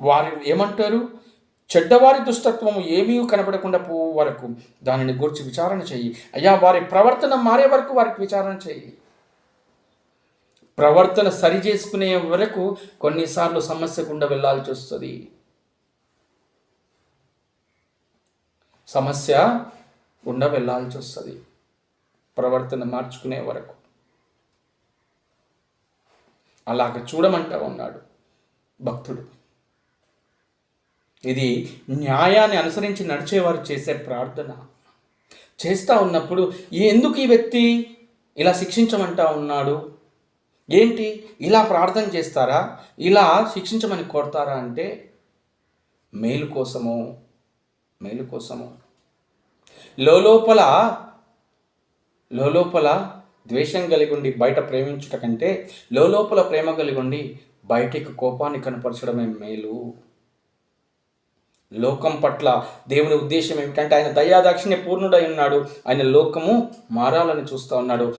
వారు ఏమంటారు? చెడ్డవారి దుష్టత్వము ఏమీ కనపడకుండా పోవు వరకు దానిని గూర్చి విచారణ చెయ్యి అయ్యా వారి ప్రవర్తన మారే వరకు వారికి విచారణ చేయి. ప్రవర్తన సరి చేసుకునే వరకు కొన్నిసార్లు సమస్య గుండా వెళ్ళాల్సి వస్తుంది. సమస్య గుండా వెళ్ళాల్సి వస్తుంది. ప్రవర్తన మార్చుకునే వరకు. అలాగ చూడమంటా ఉన్నాడు భక్తుడు. ఇది న్యాయాన్ని అనుసరించి నడిచేవారు చేసే ప్రార్థన. చేస్తూ ఉన్నప్పుడు ఎందుకు ఈ వ్యక్తి ఇలా శిక్షించమంటా ఉన్నాడు? ఏంటి? ఇలా ప్రార్థన చేస్తారా? ఇలా శిక్షించమని కోరతారా? అంటే మేలు కోసము మేలు కోసము. లోపల లోపల ద్వేషం కలిగి ఉండి బయట ప్రేమించుట కంటే లోపల ప్రేమ కలిగి ఉండి బయటికి కోపాన్ని కనపరచడమే మేలు. లోకం పట్ల దేవుని ఉద్దేశం ఏమిటంటే ఆయన దయాదాక్షిణ్య పూర్ణుడై ఉన్నాడు. ఆయన లోకము మారాలని చూస్తూ ఉన్నాడు.